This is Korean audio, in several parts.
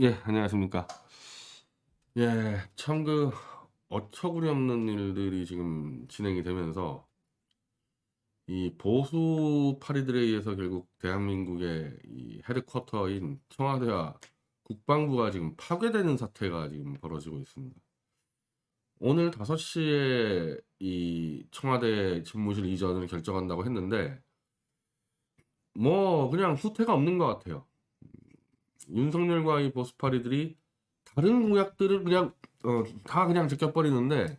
예, 안녕하십니까. 예, 참 그 어처구니 없는 일들이 지금 진행이 되면서 이 보수 파리들에 의해서 결국 대한민국의 이 헤드쿼터인 청와대와 국방부가 지금 파괴되는 사태가 지금 벌어지고 있습니다. 오늘 5시에 이 청와대 집무실 이전을 결정한다고 했는데 뭐 그냥 후퇴가 없는 것 같아요. 윤석열과 이 보수파리들이 다른 공약들을 그냥 어, 다 그냥 제껴버리는데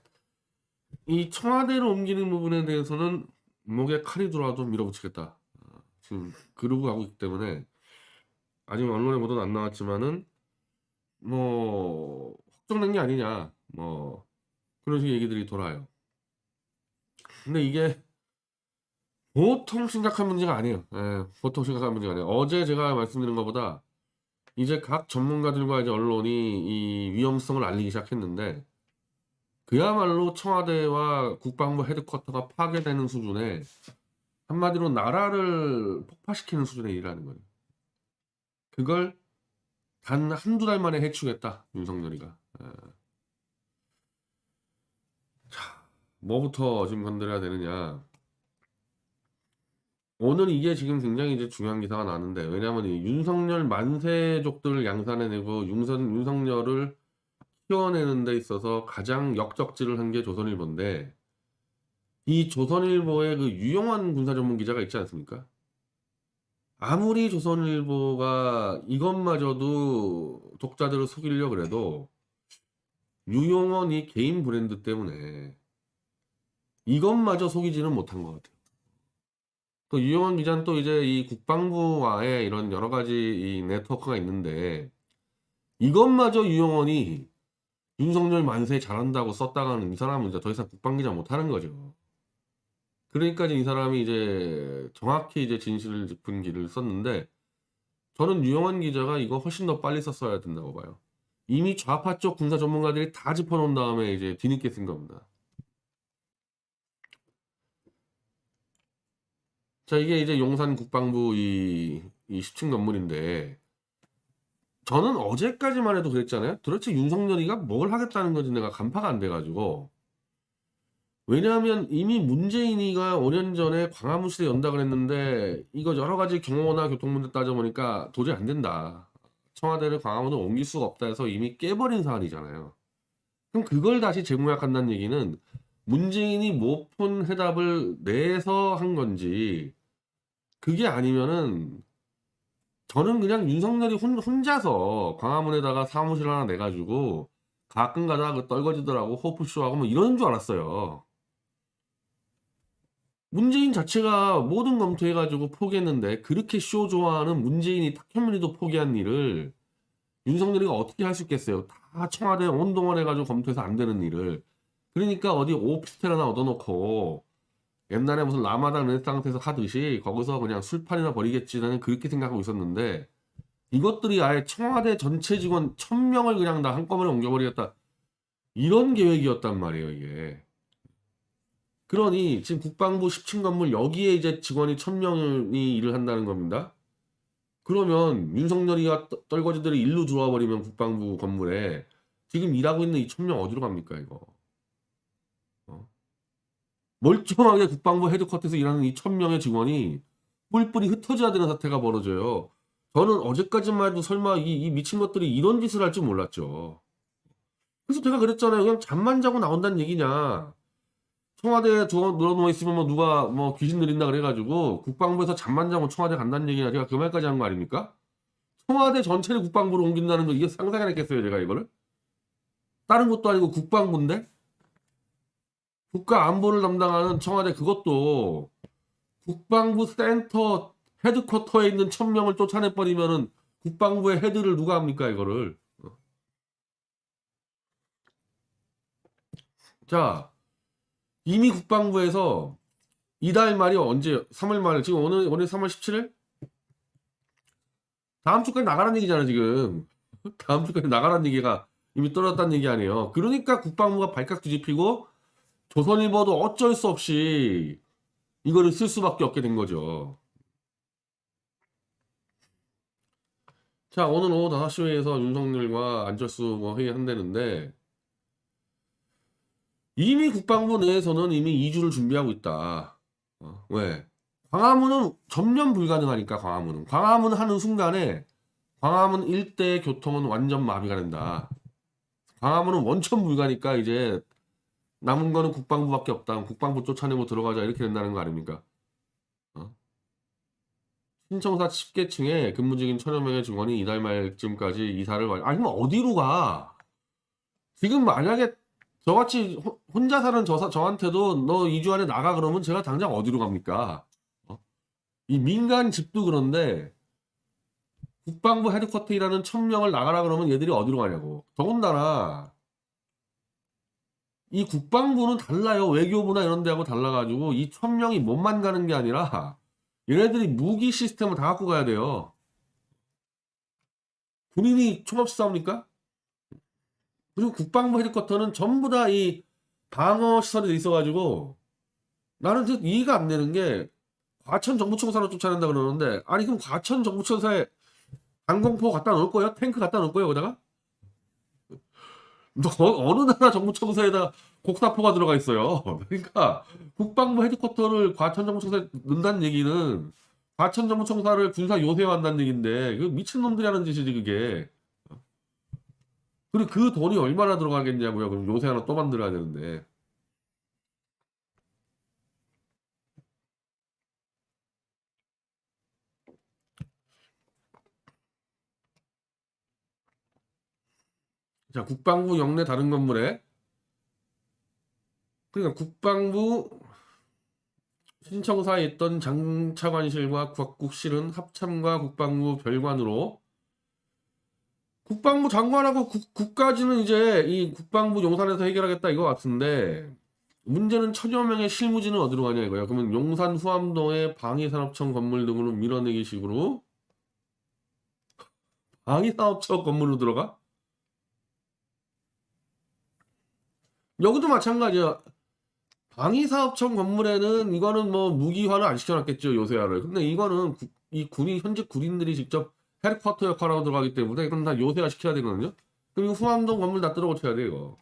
이 청와대로 옮기는 부분에 대해서는 목에 칼이 들어와도 밀어붙이겠다. 어, 지금 그러고 가고 있기 때문에 아직 언론에 보도는 안 나왔지만은 뭐 확정된 게 아니냐 뭐 그런 식의 얘기들이 돌아요. 근데 이게 보통 심각한 문제가 아니에요. 예, 보통 심각한 문제가 아니에요. 어제 제가 말씀드린 것보다 이제 각 전문가들과 이제 언론이 이 위험성을 알리기 시작했는데 그야말로 청와대와 국방부 헤드쿼터가 파괴되는 수준의 한마디로 나라를 폭파시키는 수준의 일이라는 거예요. 그걸 단 한두 달 만에 해치우겠다 윤석열이가. 예. 자, 뭐부터 지금 건드려야 되느냐? 오늘 이게 지금 굉장히 이제 중요한 기사가 나왔는데 왜냐하면 이 윤석열 만세족들을 양산해내고 윤선 윤석열을 키워내는 데 있어서 가장 역적질을 한게 조선일보인데 이 조선일보의 그 유용한 군사 전문 기자가 있지 않습니까? 아무리 조선일보가 이것마저도 독자들을 속이려 그래도 유용원 이 개인 브랜드 때문에 이것마저 속이지는 못한 것 같아요. 또 유영원 기자는 또 이제 이 국방부와의 이런 여러 가지 이 네트워크가 있는데 이것마저 유영원이 윤석열 만세 잘한다고 썼다가는 이 사람은 이제 더 이상 국방기자 못하는 거죠. 그러니까 이 사람이 이제 정확히 이제 진실을 짚은 길을 썼는데 저는 유영원 기자가 이거 훨씬 더 빨리 썼어야 된다고 봐요. 이미 좌파 쪽 군사 전문가들이 다 짚어놓은 다음에 이제 뒤늦게 쓴 겁니다. 자, 이게 이제 용산 국방부 이, 이 10층 건물인데, 저는 어제까지만 해도 그랬잖아요. 도대체 윤석열이가 뭘 하겠다는 건지 내가 간파가 안 돼가지고. 왜냐하면 이미 문재인이가 5년 전에 광화문시대 연다 그랬는데, 이거 여러 가지 경호나 교통 문제 따져보니까 도저히 안 된다. 청와대를 광화문으로 옮길 수가 없다 해서 이미 깨버린 사안이잖아요. 그럼 그걸 다시 재무약한다는 얘기는 문재인이 못푼 해답을 내서 한 건지 그게 아니면은 저는 그냥 윤석열이 혼, 혼자서 광화문에다가 사무실 하나 내가지고 가끔 가다가 그 떨거지더라고 호프쇼하고 뭐 이러는 줄 알았어요. 문재인 자체가 모든 검토해가지고 포기했는데 그렇게 쇼 좋아하는 문재인이 탁현민이도 포기한 일을 윤석열이가 어떻게 할 수 있겠어요? 다 청와대 온동원 해가지고 검토해서 안 되는 일을 그러니까 어디 오피스텔 하나 얻어놓고 옛날에 무슨 라마단 르네상스에서 하듯이 거기서 그냥 술판이나 버리겠지 나는 그렇게 생각하고 있었는데 이것들이 아예 청와대 전체 직원 1000명을 그냥 다 한꺼번에 옮겨버리겠다. 이런 계획이었단 말이에요 이게. 그러니 지금 국방부 10층 건물 여기에 이제 직원이 1000명이 일을 한다는 겁니다. 그러면 윤석열이가 떠- 떨거지들이 일로 들어와 버리면 국방부 건물에 지금 일하고 있는 이 1000명 어디로 갑니까 이거 멀쩡하게 국방부 헤드쿼터에서 일하는 이 천명의 직원이 뿔뿔이 흩어져야 되는 사태가 벌어져요. 저는 어제까지만 해도 설마 이, 이 미친 것들이 이런 짓을 할 줄 몰랐죠. 그래서 제가 그랬잖아요. 그냥 잠만 자고 나온다는 얘기냐. 청와대에 누워 있으면 뭐 누가 뭐 귀신 들린다 그래가지고 국방부에서 잠만 자고 청와대 간다는 얘기냐. 제가 그 말까지 한 거 아닙니까? 청와대 전체를 국방부로 옮긴다는 거 이게 상상이 했겠어요. 제가 이거를? 다른 것도 아니고 국방부인데? 국가 안보를 담당하는 청와대 그것도 국방부 센터 헤드쿼터에 있는 천명을 쫓아내버리면은 국방부의 헤드를 누가 합니까 이거를? 어. 자 이미 국방부에서 이달 말이 언제 3월 말 지금 오늘 오늘 3월 17일? 다음 주까지 나가라는 얘기잖아 지금. 다음 주까지 나가라는 얘기가 이미 떨어졌다는 얘기 아니에요. 그러니까 국방부가 발칵 뒤집히고 조선일보도 어쩔 수 없이 이거를 쓸 수밖에 없게 된 거죠. 자, 오늘 오후 5시 회의에서 윤석열과 안철수 뭐 회의 한다는데 이미 국방부 내에서는 이미 2주를 준비하고 있다. 어, 왜? 광화문은 점령 불가능하니까 광화문은. 광화문 하는 순간에 광화문 일대 교통은 완전 마비가 된다. 광화문은 원천 불가니까 이제 남은 거는 국방부밖에 없다. 국방부 쫓아내고 들어가자 이렇게 된다는 거 아닙니까? 어? 신청사 10개층에 근무 중인 천여 명의 직원이 이달 말쯤까지 이사를 완... 아니 면 어디로 가? 지금 만약에 저같이 호- 혼자 사는 저, 사- 저한테도 너 2주 안에 나가 그러면 제가 당장 어디로 갑니까? 어? 이 민간 집도 그런데 국방부 헤드쿼터 일하는 천명을 나가라 그러면 얘들이 어디로 가냐고. 더군다나 이 국방부는 달라요. 외교부나 이런 데하고 달라가지고 이 천명이 몸만 가는 게 아니라 얘네들이 무기 시스템을 다 갖고 가야 돼요. 군인이 총 없이 싸웁니까? 그리고 국방부 헤드쿼터는 전부 다 이 방어 시설이 돼 있어가지고 나는 좀 이해가 안 되는 게 과천 정부청사로 쫓아낸다 그러는데 아니 그럼 과천 정부청사에 항공포 갖다 놓을 거예요? 탱크 갖다 놓을 거예요 거기다가? 너 어- 어느 나라 정부청사에다 곡사포가 들어가 있어요. 그러니까 국방부 헤드쿼터를 과천 정부청사에 넣는다는 얘기는 과천 정부청사를 군사 요새화한다는 얘기인데 그 미친 놈들이 하는 짓이지 그게. 그리고 그 돈이 얼마나 들어가겠냐고요. 그럼 요새 하나 또 만들어야 되는데. 자, 국방부 영내 다른 건물에 그러니까 국방부 신청사에 있던 장차관실과 국국실은 합참과 국방부 별관으로 국방부 장관하고 국, 국까지는 이제 이 국방부 용산에서 해결하겠다 이거 같은데 문제는 천여 명의 실무진은 어디로 가냐 이거야. 그러면 용산 후암동의 방위산업청 건물 등으로 밀어내기 식으로 방위산업청 건물로 들어가? 여기도 마찬가지야. 방위사업청 건물에는 이거는 뭐 무기화를 안 시켜놨겠죠 요새화를. 근데 이거는 구- 이 군인 현직 군인들이 직접 헤드쿼터 역할하고 들어가기 때문에 이건 다 요새화 시켜야 되거든요. 그럼 이거 후암동 건물 다 뜯어 고쳐야 돼 이거.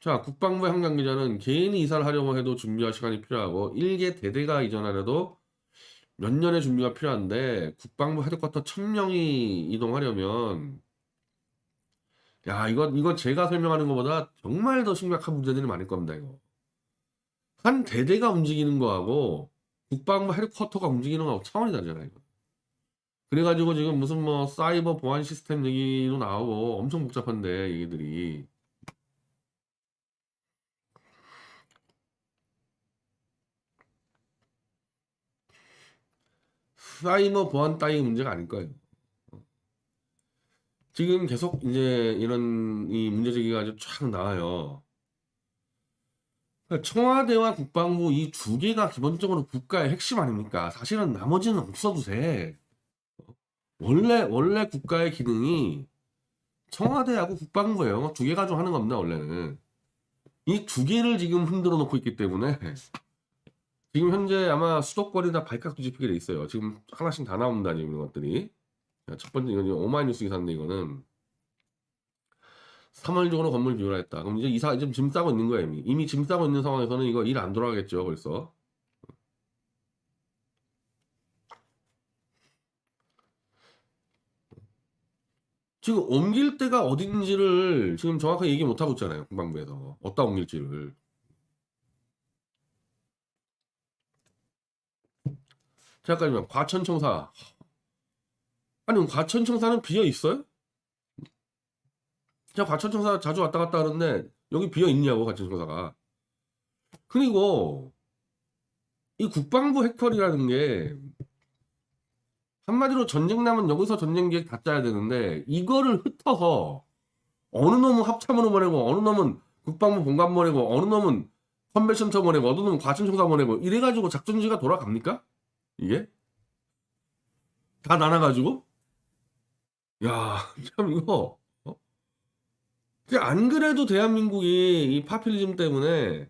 자, 국방부 한강 기자는 개인이 이사를 하려고 해도 준비할 시간이 필요하고 일개 대대가 이전하려도 몇 년의 준비가 필요한데 국방부 헤드쿼터 천 명이 이동하려면 야, 이거 이거 제가 설명하는 것보다 정말 더 심각한 문제들이 많을 겁니다, 이거. 한 대대가 움직이는 거하고 국방부 헤드쿼터가 움직이는 거하고 차원이 다르잖아요, 이거. 그래가지고 지금 무슨 뭐 사이버 보안 시스템 얘기도 나오고 엄청 복잡한데 얘기들이. 사이버 보안 따위 문제가 아닐 거예요. 지금 계속 이제 이런 이 문제 제기가 아주 쫙 나와요. 그러니까 청와대와 국방부 이 두 개가 기본적으로 국가의 핵심 아닙니까? 사실은 나머지는 없어도 돼. 원래 원래 국가의 기능이 청와대하고 국방부예요. 두 개 가지고 하는 겁니다, 원래는. 이 두 개를 지금 흔들어 놓고 있기 때문에 지금 현재 아마 수도권이 다 발칵 뒤집히게 돼 있어요. 지금 하나씩 다 나옵니다, 이런 것들이. 자, 첫 번째 이건 오마이뉴스 기사인데 이거는 3월 중으로 건물 비율화했다. 그럼 이제 이사 지금 짐 싸고 있는 거예요 이미. 이미 짐 싸고 있는 상황에서는 이거 일 안 돌아가겠죠 벌써. 지금 옮길 때가 어딘지를 지금 정확하게 얘기 못 하고 있잖아요 국방부에서 어디다 옮길지를. 잠깐만 과천청사. 아니 과천청사는 비어 있어요? 제가 과천청사 자주 왔다 갔다 하는데 여기 비어 있냐고 과천청사가. 그리고 이 국방부 핵털이라는 게 한마디로 전쟁 나면 여기서 전쟁 계획 다 짜야 되는데 이거를 흩어서 어느 놈은 합참으로 보내고 어느 놈은 국방부 본관 보내고 어느 놈은 컨벤션터 보내고 어느 놈은 과천청사 보내고 이래가지고 작전지가 돌아갑니까? 이게? 다 나눠가지고? 야, 참 이거 어? 그안 그래도 대한민국이 이 파퓰리즘 때문에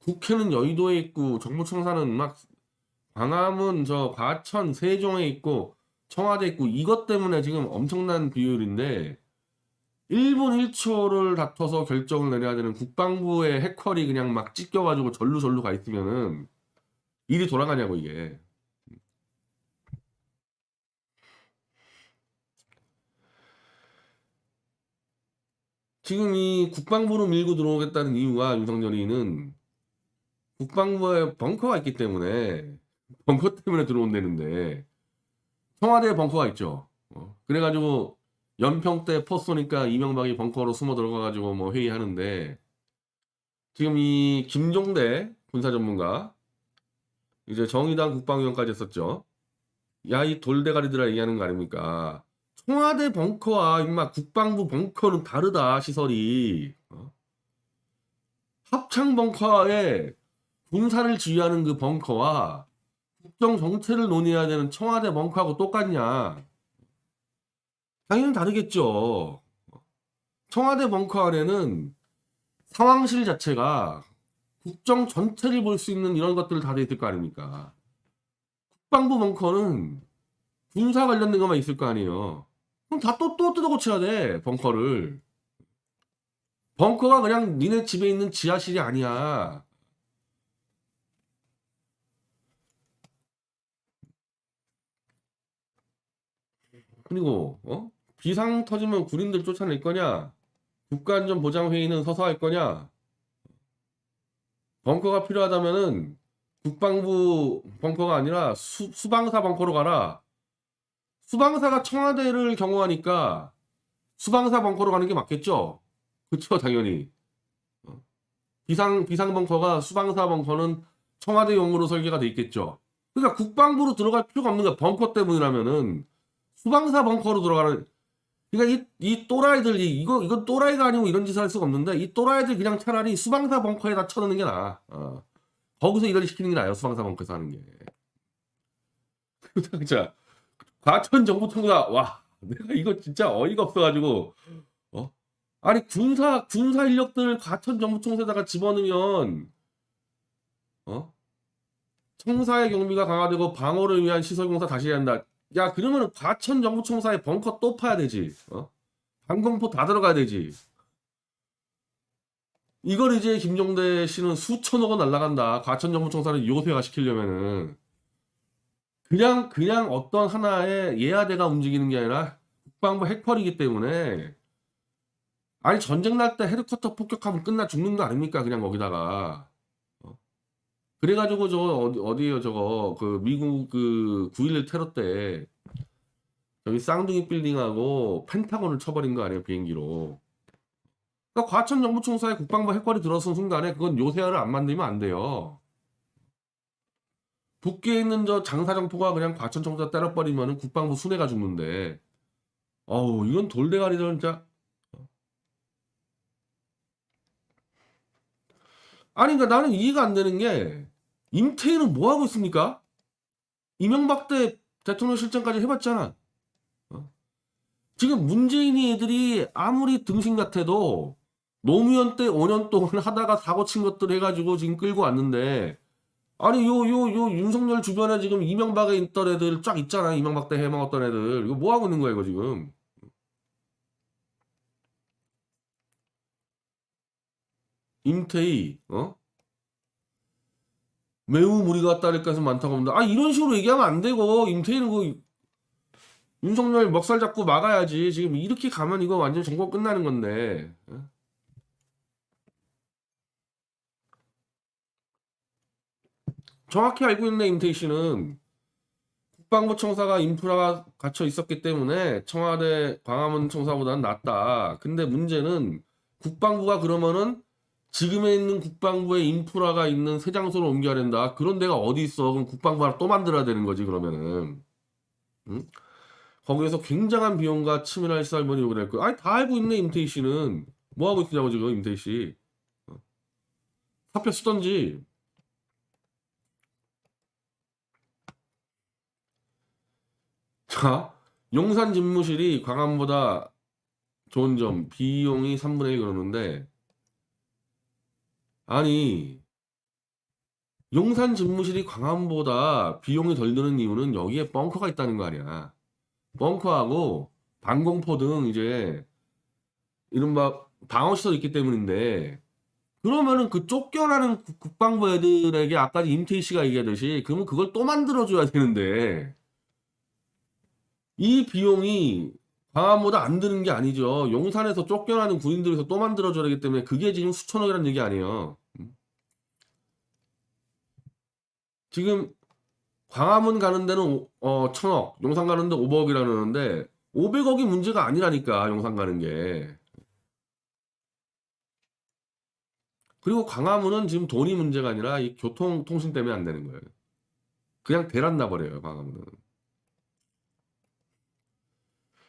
국회는 여의도에 있고 정부청사는 막 광화문 저 과천 세종에 있고 청와대 있고 이것 때문에 지금 엄청난 비율인데 1분 1초를 다퉈서 결정을 내려야 되는 국방부의 해커리 그냥 막 찢겨가지고 절로 절로 가 있으면은 일이 돌아가냐고 이게. 지금 이 국방부로 밀고 들어오겠다는 이유가 윤석열이는 국방부에 벙커가 있기 때문에 벙커 때문에 들어온다는데 청와대에 벙커가 있죠. 어, 그래가지고 연평 때 포 쏘니까 이명박이 벙커로 숨어 들어가가지고 뭐 회의하는데 지금 이 김종대 군사 전문가 이제 정의당 국방위원까지 했었죠. 야 이 돌대가리들아 얘기하는 거 아닙니까? 청와대 벙커와 임마 국방부 벙커는 다르다 시설이 어? 합창 벙커에 군사를 지휘하는 그 벙커와 국정 정체를 논의해야 되는 청와대 벙커하고 똑같냐? 당연히 다르겠죠. 청와대 벙커 안에는 상황실 자체가 국정 전체를 볼 수 있는 이런 것들을 다 돼 있을 거 아닙니까? 국방부 벙커는 군사 관련된 것만 있을 거 아니에요. 그럼 다 또 또 뜯어 고쳐야 돼 벙커를. 벙커가 그냥 니네 집에 있는 지하실이 아니야. 그리고 어? 비상 터지면 군인들 쫓아낼 거냐? 국가안전보장회의는 서서 할 거냐? 벙커가 필요하다면은 국방부 벙커가 아니라 수, 수방사 벙커로 가라. 수방사가 청와대를 경호하니까 수방사 벙커로 가는 게 맞겠죠? 그쵸, 당연히. 어. 비상, 비상 벙커가 수방사 벙커는 청와대용으로 설계가 돼 있겠죠. 그러니까 국방부로 들어갈 필요가 없는 거야. 벙커 때문이라면은 수방사 벙커로 들어가는 그러니까 이, 이 또라이들 이 이거 이건 또라이가 아니고 이런 짓을 할 수가 없는데 이 또라이들 그냥 차라리 수방사 벙커에다 쳐넣는 게 나아. 어. 거기서 이걸 시키는 게 나아요. 수방사 벙커에서 하는 게. 진짜 과천 정보청사 와 내가 이거 진짜 어이가 없어가지고 어 아니 군사 군사 인력들 과천 정보청사에다가 집어넣으면 어 청사의 경비가 강화되고 방어를 위한 시설 공사 다시 해야 한다. 야 그러면은 과천 정부청사에 벙커 또 파야 되지. 어? 방공포 다 들어가야 되지. 이걸 이제 김종대 씨는 수천억 원 날라간다. 과천 정부청사를 요새화 시키려면은 그냥 그냥 어떤 하나의 예하대가 움직이는 게 아니라 국방부 핵펄이기 때문에 아니 전쟁 날 때 헤드쿼터 폭격하면 끝나 죽는 거 아닙니까? 그냥 거기다가 그래가지고 저거 어디 어디에요 저거 그 미국 그 9.11 테러 때 저기 쌍둥이 빌딩하고 펜타곤을 쳐버린 거 아니에요 비행기로. 그러니까 과천 정부총사에 국방부 핵발이 들어선 순간에 그건 요새화를 안 만들면 안 돼요. 북계에 있는 저 장사정포가 그냥 과천 정부사 때려버리면은 국방부 순회가 죽는데. 어우 이건 돌대가리들 진짜. 아니 그러니까 나는 이해가 안 되는 게 임태희는 뭐 하고 있습니까? 이명박 때 대통령 실장까지 해봤잖아. 어? 지금 문재인이 애들이 아무리 등신 같아도 노무현 때 5년 동안 하다가 사고 친 것들 해가지고 지금 끌고 왔는데 아니 요 요 요 윤석열 주변에 지금 이명박에 있던 애들 쫙 있잖아 이명박 때 해먹었던 애들 이거 뭐 하고 있는 거야 이거 지금 임태희 어 매우 무리가 따를 것은 많다고 합니다. 아 이런 식으로 얘기하면 안 되고 임태희는 그 윤석열 먹살 잡고 막아야지. 지금 이렇게 가면 이거 완전 정권 끝나는 건데. 어? 정확히 알고 있는 임태희 씨는 국방부 청사가 인프라가 갇혀 있었기 때문에 청와대 광화문 청사보다는 낫다. 근데 문제는 국방부가 그러면은 지금에 있는 국방부의 인프라가 있는 새 장소로 옮겨야 된다. 그런 데가 어디 있어? 그럼 국방부가 또 만들어야 되는 거지 그러면은. 응? 거기에서 굉장한 비용과 치밀한 시설물이 요구될 거야. 아니 다 알고 있네 임태희 씨는. 뭐 하고 있냐고 지금 임태희 씨. 어. 사표 쓰던지. 자, 용산 집무실이 광화문보다 좋은 점 비용이 3분의 1 그러는데 아니 용산 집무실이 광화문보다 비용이 덜 드는 이유는 여기에 벙커가 있다는 거 아니야. 벙커하고 방공포 등 이제 이른바 방어시설이 있기 때문인데 그러면은 그 쫓겨나는 국- 국방부 애들에게 아까 임태희 씨가 얘기하듯이 그러면 그걸 또 만들어줘야 되는데 이 비용이 광화문보다 안 드는 게 아니죠. 용산에서 쫓겨나는 군인들에서 또 만들어줘야 되기 때문에 그게 지금 수천억이라는 얘기 아니에요. 음. 지금 광화문 가는 데는 오- 어, 천억, 용산 가는 데 500억이라는데 500억이 문제가 아니라니까 용산 가는 게. 그리고 광화문은 지금 돈이 문제가 아니라 이 교통 통신 때문에 안 되는 거예요. 그냥 대란 나 버려요 광화문은.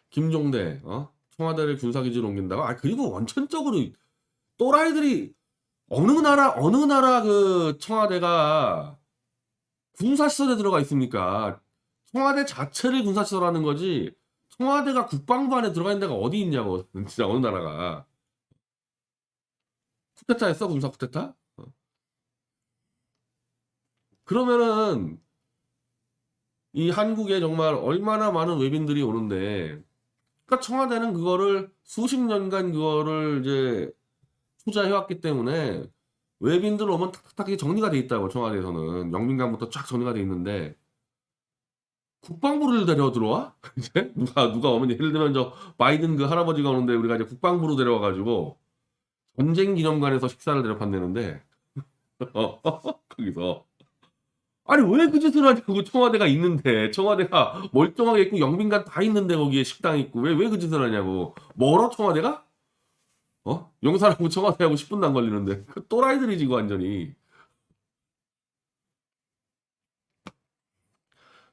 김종대 어? 청와대를 군사기지로 옮긴다고? 아 그리고 원천적으로 또라이들이 어느 나라 어느 나라 그 청와대가 군사시설에 들어가 있습니까? 청와대 자체를 군사시설하는 거지 청와대가 국방부 안에 들어가 있는 데가 어디 있냐고 진짜 어느 나라가 쿠데타 했어 군사 쿠데타? 어. 그러면은 이 한국에 정말 얼마나 많은 외빈들이 오는데 그러니까 청와대는 그거를 수십 년간 그거를 이제 투자해왔기 때문에 외빈들 오면 탁탁하게 정리가 돼 있다고 청와대에서는. 영빈관부터 쫙 정리가 돼 있는데. 국방부를 데려 들어와? 이제? 누가 누가 오면 예를 들면 저 바이든 그 할아버지가 오는데 우리가 이제 국방부로 데려와 가지고 전쟁 기념관에서 식사를 대접한다는데. 어, 거기서 아니 왜 그 짓을 하냐고 청와대가 있는데. 청와대가 멀쩡하게 있고 영빈관 다 있는데 거기에 식당 있고. 왜 왜 그 짓을 하냐고. 멀어 청와대가? 어? 용산하고 청와대하고 10분도 안 걸리는데. 그 또라이들이지 그 완전히.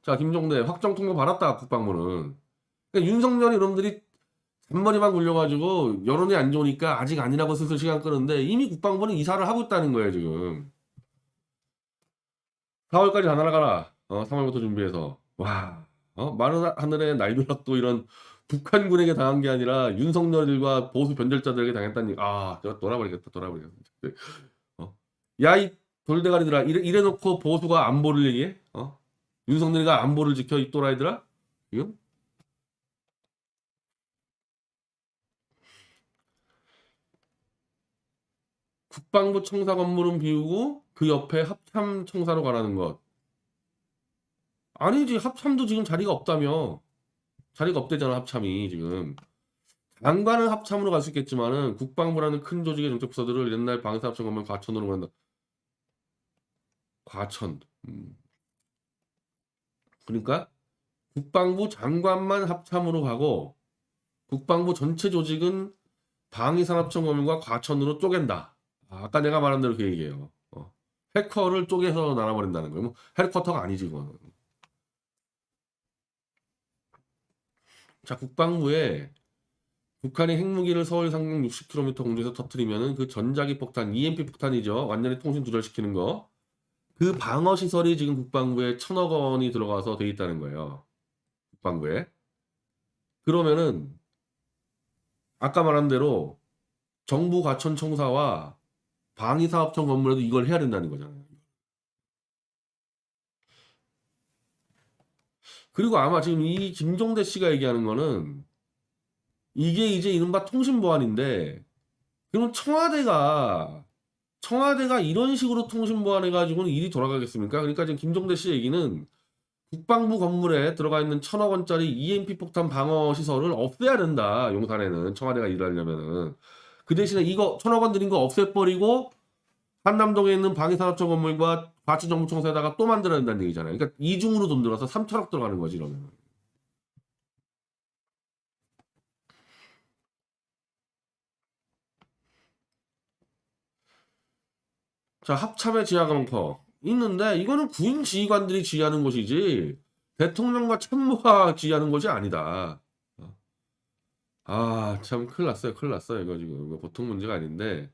자 김종대. 확정 통보 받았다 국방부는. 그러니까 윤석열 이놈들이 잔머리만 굴려가지고 여론이 안 좋으니까 아직 아니라고 슬슬 시간 끄는데 이미 국방부는 이사를 하고 있다는 거예요 지금 4월까지 다 날아가라 어 3월부터 준비해서 와 어? 마른 하늘에 날벼락도 이런 북한군에게 당한 게 아니라 윤석열들과 보수 변절자들에게 당했다는 얘기. 아, 제가 돌아버리겠다, 돌아버리겠다. 어? 야, 이 돌대가리들아, 이래, 이래 놓고 보수가 안보를 얘기해? 어? 윤석열이가 안보를 지켜, 이 또라이들아? 지금? 국방부 청사 건물은 비우고 그 옆에 합참 청사로 가라는 것. 아니지, 합참도 지금 자리가 없다며. 자리가 없대잖아 합참이 지금 장관은 합참으로 갈 수 있겠지만은 국방부라는 큰 조직의 정책 부서들을 옛날 방위사업청 가면 과천으로 간다 과천 음. 그러니까 국방부 장관만 합참으로 가고 국방부 전체 조직은 방위산업청 검문과 과천으로 쪼갠다 아, 아까 내가 말한 대로 그 얘기예요 어. 해커를 쪼개서 날아버린다는 거예요 뭐 헤드쿼터가 아니지 그거는 자, 국방부에 북한이 핵무기를 서울 상공 60km 공중에서 터뜨리면은 그 전자기 폭탄, EMP 폭탄이죠. 완전히 통신 두절시키는 거. 그 방어 시설이 지금 국방부에 천억 원이 들어가서 돼 있다는 거예요. 국방부에. 그러면은 아까 말한 대로 정부 과천청사와 방위사업청 건물에도 이걸 해야 된다는 거잖아요. 그리고 아마 지금 이 김종대 씨가 얘기하는 거는 이게 이제 이른바 통신보안인데 그럼 청와대가 청와대가 이런 식으로 통신보안 해가지고는 일이 돌아가겠습니까? 그러니까 지금 김종대 씨 얘기는 국방부 건물에 들어가 있는 천억 원짜리 EMP 폭탄 방어 시설을 없애야 된다. 용산에는 청와대가 일하려면은 그 대신에 이거 천억 원 들인 거 없애버리고 한남동에 있는 방위산업청 건물과 과천정부청사에다가 또 만들어야 된다는 얘기잖아요. 그러니까 이중으로 돈 들어서 3천억 들어가는 거지 이러면. 자 합참의 지하벙커 있는데 이거는 구인 지휘관들이 지휘하는 곳이지 대통령과 참모가 지휘하는 곳이 아니다. 아 참 큰일 났어요 큰일 났어요. 이거 지금 이거 보통 문제가 아닌데